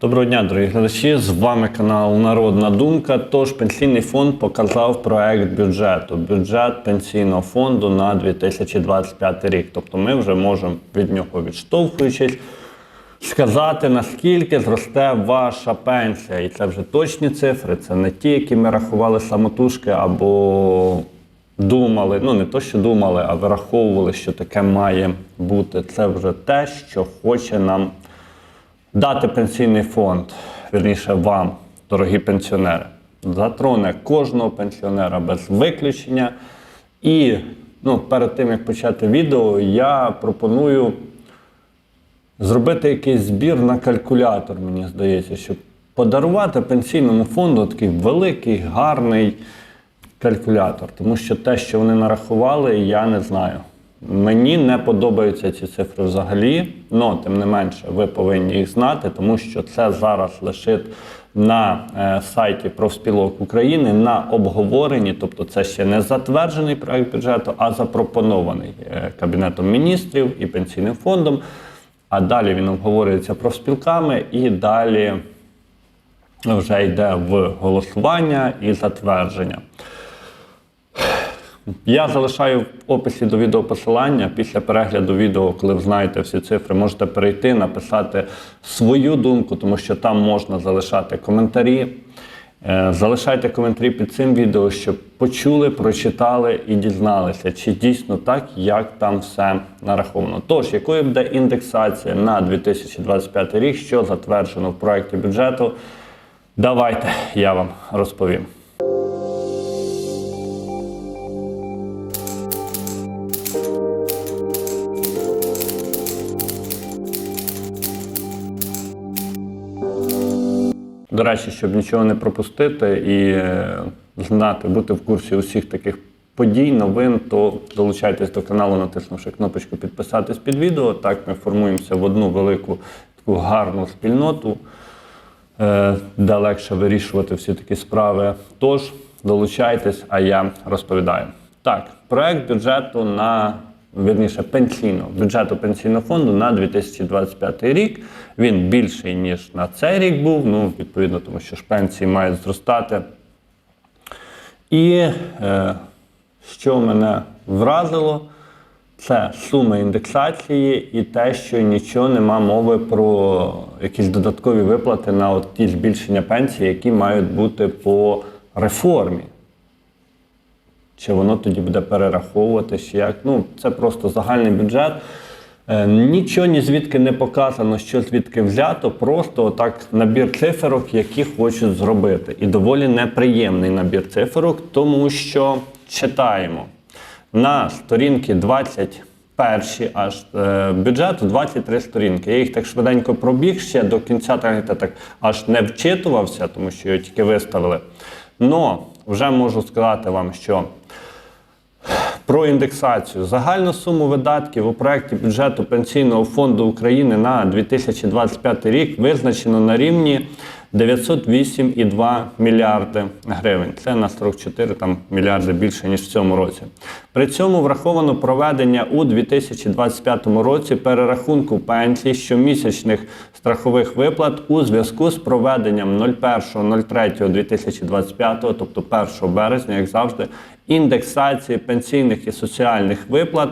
Доброго дня, дорогі глядачі. З вами канал Народна Думка. Тож пенсійний фонд показав проект бюджету, бюджет пенсійного фонду на 2025 рік. Тобто ми вже можемо від нього відштовхуючись сказати, наскільки зросте ваша пенсія. І це вже точні цифри, це не ті, які ми рахували самотужки або думали. Ну не то, що думали, а вираховували, що таке має бути. Це вже те, що хоче нам дати пенсійний фонд, вірніше вам, дорогі пенсіонери, затроне кожного пенсіонера без виключення. І ну, перед тим як почати відео, я пропоную зробити якийсь збір на калькулятор, мені здається, щоб подарувати пенсійному фонду такий великий, гарний калькулятор. Тому що те, що вони нарахували, я не знаю. Мені не подобаються ці цифри взагалі, але тим не менше ви повинні їх знати, тому що це зараз лишить на е, сайті профспілок України на обговоренні, тобто це ще не затверджений проект бюджету, а запропонований е, Кабінетом міністрів і пенсійним фондом. А далі він обговорюється профспілками і далі вже йде в голосування і затвердження. Я залишаю в описі до відео посилання. Після перегляду відео, коли ви знаєте всі цифри, можете перейти, написати свою думку, тому що там можна залишати коментарі. Е, Залишайте коментарі під цим відео, щоб почули, прочитали і дізналися, чи дійсно так, як там все нараховано. Тож, якою буде індексація на 2025 рік, що затверджено в проєкті бюджету, давайте я вам розповім. Речі, щоб нічого не пропустити і е, знати, бути в курсі усіх таких подій, новин, то долучайтесь до каналу, натиснувши кнопочку підписатись під відео. Так ми формуємося в одну велику таку гарну спільноту, е, де легше вирішувати всі такі справи. Тож долучайтесь, а я розповідаю. Так, проект бюджету на вірніше пенсійного бюджету пенсійного фонду на 2025 рік. Він більший ніж на цей рік був. Ну, відповідно, тому що ж пенсії мають зростати. І е, що мене вразило, це сума індексації і те, що нічого нема мови про якісь додаткові виплати на от ті збільшення пенсії, які мають бути по реформі. Чи воно тоді буде перераховуватися, як. Ну, це просто загальний бюджет. Е, Нічого ні звідки не показано, що звідки взято, просто так набір циферок, які хочуть зробити. І доволі неприємний набір циферок, тому що читаємо на сторінки 21 аж е, бюджету 23 сторінки. Я їх так швиденько пробіг ще до кінця, так, так аж не вчитувався, тому що його тільки виставили. Но вже можу сказати вам, що про індексацію. Загальну суму видатків у проєкті бюджету Пенсійного фонду України на 2025 рік визначено на рівні 908,2 мільярди гривень. Це на 44 там, мільярди більше, ніж в цьому році. При цьому враховано проведення у 2025 році перерахунку пенсій щомісячних страхових виплат у зв'язку з проведенням 01.03.2025, тобто 1 березня, як завжди, індексації пенсійних і соціальних виплат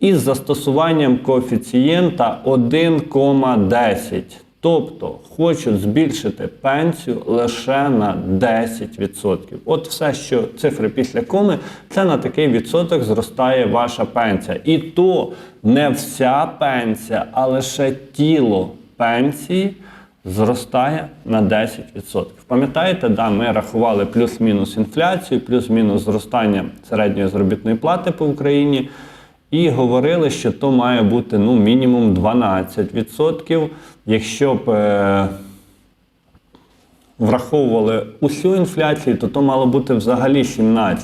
із застосуванням коефіцієнта 1,10. Тобто хочуть збільшити пенсію лише на 10%. От все, що цифри після коми, це на такий відсоток зростає ваша пенсія. І то не вся пенсія, а лише тіло пенсії зростає на 10%. Пам'ятаєте, да, ми рахували плюс-мінус інфляцію, плюс-мінус зростання середньої заробітної плати по Україні. І говорили, що то має бути ну, мінімум 12%. Якщо б е, враховували усю інфляцію, то то мало бути взагалі 17%.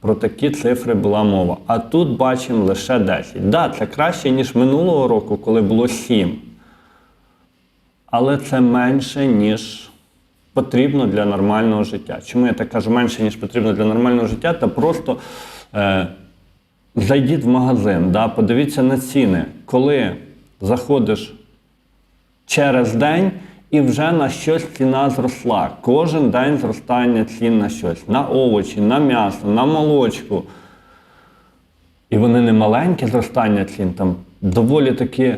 Про такі цифри була мова. А тут бачимо лише 10%. Так, да, це краще, ніж минулого року, коли було 7%. Але це менше, ніж потрібно для нормального життя. Чому я так кажу менше, ніж потрібно для нормального життя? Та просто. Е, Зайдіть в магазин, да, подивіться на ціни. Коли заходиш через день І вже на щось ціна зросла. Кожен день зростання цін на щось: на овочі, на м'ясо, на молочку. І вони не маленькі зростання цін, там доволі такі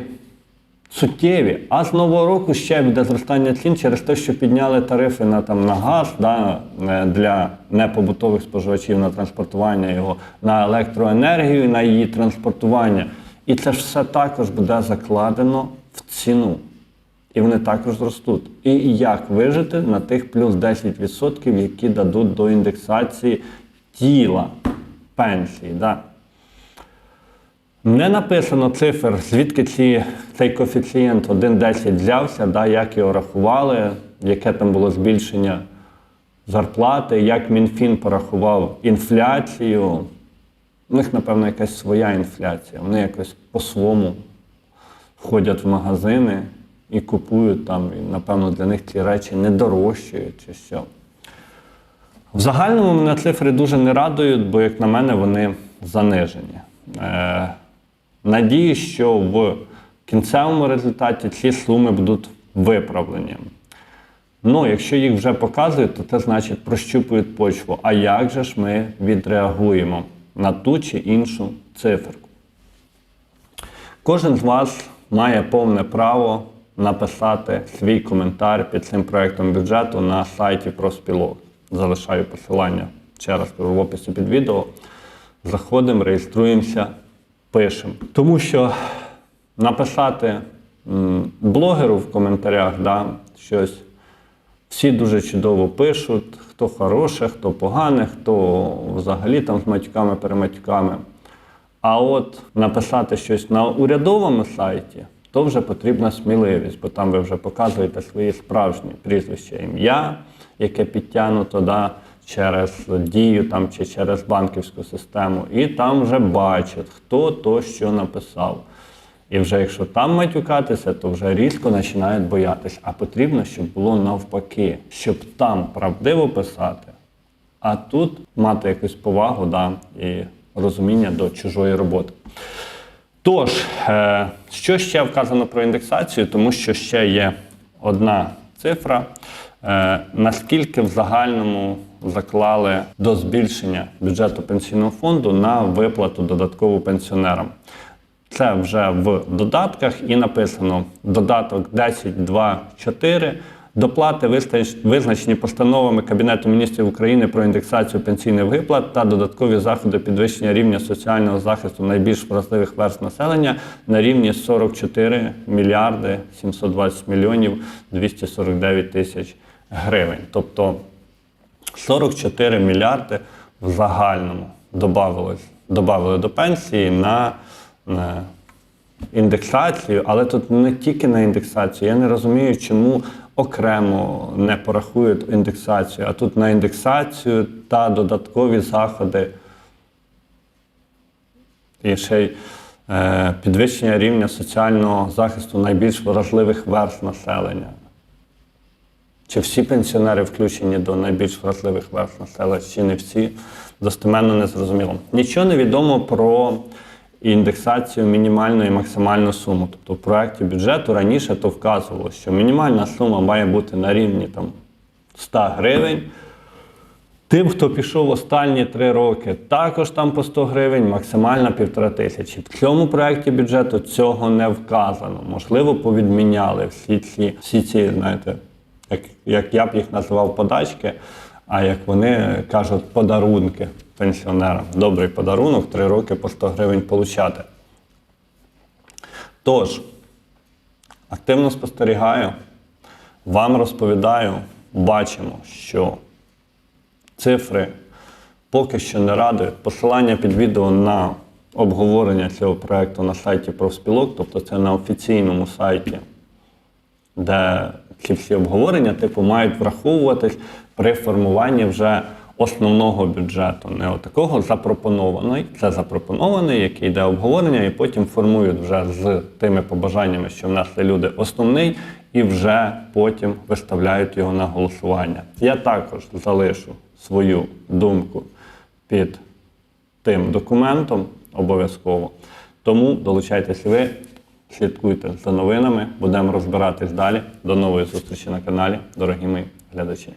суттєві. А з нового року ще буде зростання цін через те, що підняли тарифи на, там, на газ да, е, для непобутових споживачів на транспортування його, на електроенергію, на її транспортування. І це ж все також буде закладено в ціну. І вони також зростуть. І як вижити на тих плюс 10%, які дадуть до індексації тіла пенсії. Да? Не написано цифр, звідки ці, цей коефіцієнт 1,10 взявся, да, як його рахували, яке там було збільшення зарплати, як Мінфін порахував інфляцію. У них, напевно, якась своя інфляція. Вони якось по-своєму ходять в магазини і купують там, і, напевно, для них ці речі не дорожчають чи що. В загальному мене цифри дуже не радують, бо, як на мене, вони занижені. Надію, що в кінцевому результаті ці суми будуть виправлені. Ну, якщо їх вже показують, то це значить прощупують почву. А як же ж ми відреагуємо на ту чи іншу циферку? Кожен з вас має повне право написати свій коментар під цим проектом бюджету на сайті Проспілок. Залишаю посилання ще раз в описі під відео. Заходимо, реєструємося, пишемо. Тому що написати блогеру в коментарях да, щось. Всі дуже чудово пишуть, хто хороше, хто погане, хто взагалі там з матюками-перематюками. А от написати щось на урядовому сайті, то вже потрібна сміливість, бо там ви вже показуєте свої справжні прізвища ім'я, яке підтягнуто да, через дію там, чи через банківську систему. І там вже бачать, хто то що написав. І вже якщо там матюкатися, то вже різко починають боятися. А потрібно, щоб було навпаки, щоб там правдиво писати, а тут мати якусь повагу да, і розуміння до чужої роботи. Тож, е, що ще вказано про індексацію, тому що ще є одна цифра, наскільки в загальному заклали до збільшення бюджету пенсійного фонду на виплату додаткову пенсіонерам. Це вже в додатках і написано додаток 10.2.4. Доплати визнач- визначені постановами Кабінету міністрів України про індексацію пенсійних виплат та додаткові заходи підвищення рівня соціального захисту найбільш вразливих верст населення на рівні 44 мільярди 720 мільйонів 249 тисяч гривень. Тобто 44 мільярди в загальному добавили до пенсії на, індексацію, але тут не тільки на індексацію. Я не розумію, чому окремо не порахують індексацію, а тут на індексацію та додаткові заходи. І ще й е, підвищення рівня соціального захисту найбільш вразливих верст населення. Чи всі пенсіонери включені до найбільш вразливих верств населення, чи не всі, достеменно не зрозуміло. Нічого не відомо про індексацію мінімальної і максимальну суму. Тобто в проєкті бюджету раніше то вказувало, що мінімальна сума має бути на рівні там, 100 гривень. Тим, хто пішов останні три роки, також там по 100 гривень, максимальна півтора тисячі. В цьому проєкті бюджету цього не вказано. Можливо, повідміняли всі ці, всі ці знаєте, як, як я б їх називав подачки, а як вони кажуть, подарунки пенсіонерам. Добрий подарунок, три роки по 100 гривень получати. Тож, активно спостерігаю, вам розповідаю, бачимо, що цифри поки що не радують. Посилання під відео на обговорення цього проєкту на сайті профспілок, тобто це на офіційному сайті, де ці всі обговорення типу мають враховуватись при формуванні вже основного бюджету, не отакого запропонований. Це запропонований, який йде обговорення, і потім формують вже з тими побажаннями, що внесли люди основний, і вже потім виставляють його на голосування. Я також залишу свою думку під тим документом обов'язково. Тому долучайтеся ви, Слідкуйте за новинами, будемо розбиратись далі. До нової зустрічі на каналі, дорогі мої глядачі.